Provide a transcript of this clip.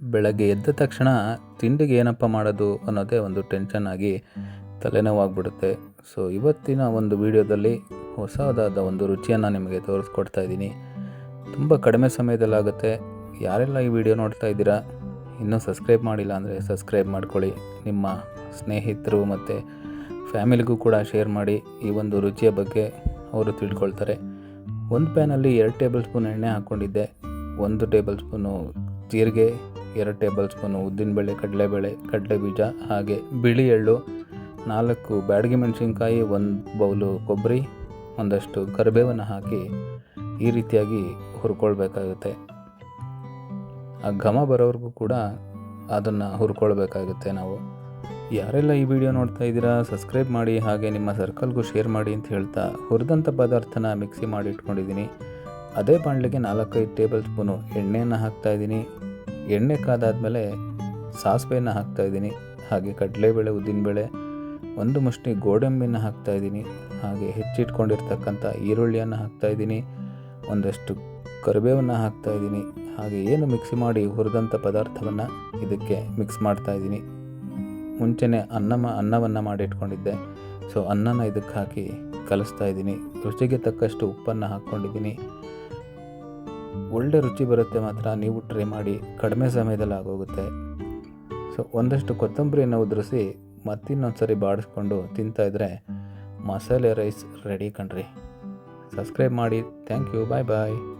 ಬೆಳಗ್ಗೆ ಎದ್ದ ತಕ್ಷಣ ತಿಂಡಿಗೆ ಏನಪ್ಪ ಮಾಡೋದು ಅನ್ನೋದೇ ಒಂದು ಟೆನ್ಷನ್ ಆಗಿ ತಲೆನೋವಾಗ್ಬಿಡುತ್ತೆ. ಸೊ ಇವತ್ತಿನ ಒಂದು ವಿಡಿಯೋದಲ್ಲಿ ಹೊಸದಾದ ಒಂದು ರುಚಿಯನ್ನು ನಿಮಗೆ ತೋರಿಸ್ಕೊಡ್ತಾ ಇದ್ದೀನಿ. ತುಂಬ ಕಡಿಮೆ ಸಮಯದಲ್ಲಾಗುತ್ತೆ ಯಾರೆಲ್ಲ ಈ ವಿಡಿಯೋ ನೋಡ್ತಾ ಇದ್ದೀರಾ, ಇನ್ನೂ ಸಬ್ಸ್ಕ್ರೈಬ್ ಮಾಡಿಲ್ಲ ಅಂದರೆ ಸಬ್ಸ್ಕ್ರೈಬ್ ಮಾಡ್ಕೊಳ್ಳಿ. ನಿಮ್ಮ ಸ್ನೇಹಿತರು ಮತ್ತು ಫ್ಯಾಮಿಲಿಗೂ ಕೂಡ ಶೇರ್ ಮಾಡಿ ಈ ಒಂದು ರುಚಿಯ ಬಗ್ಗೆ ಅವರು ತಿಳ್ಕೊಳ್ತಾರೆ. ಒಂದು ಪ್ಯಾನಲ್ಲಿ ಎರಡು ಟೇಬಲ್ ಸ್ಪೂನ್ ಎಣ್ಣೆ ಹಾಕ್ಕೊಂಡಿದ್ದೆ. ಒಂದು ಟೇಬಲ್ ಸ್ಪೂನು ಜೀರಿಗೆ ಎರಡು ಟೇಬಲ್ ಸ್ಪೂನು ಉದ್ದಿನಬೇಳೆ ಕಡಲೆಬೇಳೆ ಕಡಲೆ ಬೀಜ, ಹಾಗೆ ಬಿಳಿ ಎಳ್ಳು, ನಾಲ್ಕು ಬ್ಯಾಡಗಿ ಮೆಣಸಿನ್ಕಾಯಿ, ಒಂದು ಬೌಲು ಕೊಬ್ಬರಿ, ಒಂದಷ್ಟು ಕರಿಬೇವನ್ನು ಹಾಕಿ ಈ ರೀತಿಯಾಗಿ ಹುರ್ಕೊಳ್ಬೇಕಾಗುತ್ತೆ. ಆ ಘಮ ಬರೋವರೆಗೂ ಕೂಡ ಅದನ್ನು ಹುರ್ಕೊಳ್ಬೇಕಾಗುತ್ತೆ ನಾವು. ಯಾರೆಲ್ಲ ಈ ವಿಡಿಯೋ ನೋಡ್ತಾ ಇದ್ದೀರಾ, ಸಬ್ಸ್ಕ್ರೈಬ್ ಮಾಡಿ, ಹಾಗೆ ನಿಮ್ಮ ಸರ್ಕಲ್ಗೂ ಶೇರ್ ಮಾಡಿ ಅಂತ ಹೇಳ್ತಾ ಹುರಿದಂಥ ಪದಾರ್ಥನ ಮಿಕ್ಸಿ ಮಾಡಿ ಇಟ್ಕೊಂಡಿದ್ದೀನಿ. ಅದೇ ಬಾಣಲೆಗೆ ನಾಲ್ಕೈದು ಟೇಬಲ್ ಸ್ಪೂನು ಎಣ್ಣೆಯನ್ನು ಹಾಕ್ತಾಯಿದ್ದೀನಿ ಎಣ್ಣೆ ಕಾದಾದಮೇಲೆ ಸಾಸಿವೆಯನ್ನು ಹಾಕ್ತಾಯಿದ್ದೀನಿ ಹಾಗೆ ಕಡಲೆಬೇಳೆ, ಉದ್ದಿನಬೇಳೆ, ಒಂದು ಮುಷ್ಟಿ ಗೋಡಂಬಿನ ಹಾಕ್ತಾಯಿದ್ದೀನಿ ಹಾಗೆ ಹೆಚ್ಚಿಟ್ಕೊಂಡಿರ್ತಕ್ಕಂಥ ಈರುಳ್ಳಿಯನ್ನು ಹಾಕ್ತಾಯಿದ್ದೀನಿ ಒಂದಷ್ಟು ಕರಿಬೇವನ್ನು ಹಾಕ್ತಾಯಿದ್ದೀನಿ ಹಾಗೆ ಏನು ಮಿಕ್ಸಿ ಮಾಡಿ ಹುರಿದಂಥ ಪದಾರ್ಥವನ್ನು ಇದಕ್ಕೆ ಮಿಕ್ಸ್ ಮಾಡ್ತಾಯಿದ್ದೀನಿ ಮುಂಚೆನೇ ಅನ್ನ ಅನ್ನವನ್ನು ಮಾಡಿ ಇಟ್ಕೊಂಡಿದ್ದೆ ಸೊ ಅನ್ನನ ಇದಕ್ಕೆ ಹಾಕಿ ಕಲಿಸ್ತಾ ಇದ್ದೀನಿ. ರುಚಿಗೆ ತಕ್ಕಷ್ಟು ಉಪ್ಪನ್ನು ಹಾಕ್ಕೊಂಡಿದ್ದೀನಿ. ಒಳ್ಳೆ ರುಚಿ ಬರುತ್ತೆ ಮಾತ್ರ, ನೀವು ಟ್ರೈ ಮಾಡಿ, ಕಡಿಮೆ ಸಮಯದಲ್ಲಿ ಆಗೋಗುತ್ತೆ. ಸೊ ಒಂದಷ್ಟು ಕೊತ್ತಂಬರಿಯನ್ನು ಉದುರಿಸಿ ಮತ್ತಿನ್ನೊಂದು ಸರಿ ಬಾಡಿಸ್ಕೊಂಡು ತಿಂತಾಯಿದ್ರೆ ಮಸಾಲೆ ರೈಸ್ ರೆಡಿ ಕಣ್ರಿ. ಸಬ್ಸ್ಕ್ರೈಬ್ ಮಾಡಿ ಥ್ಯಾಂಕ್ ಯು ಬಾಯ್ ಬಾಯ್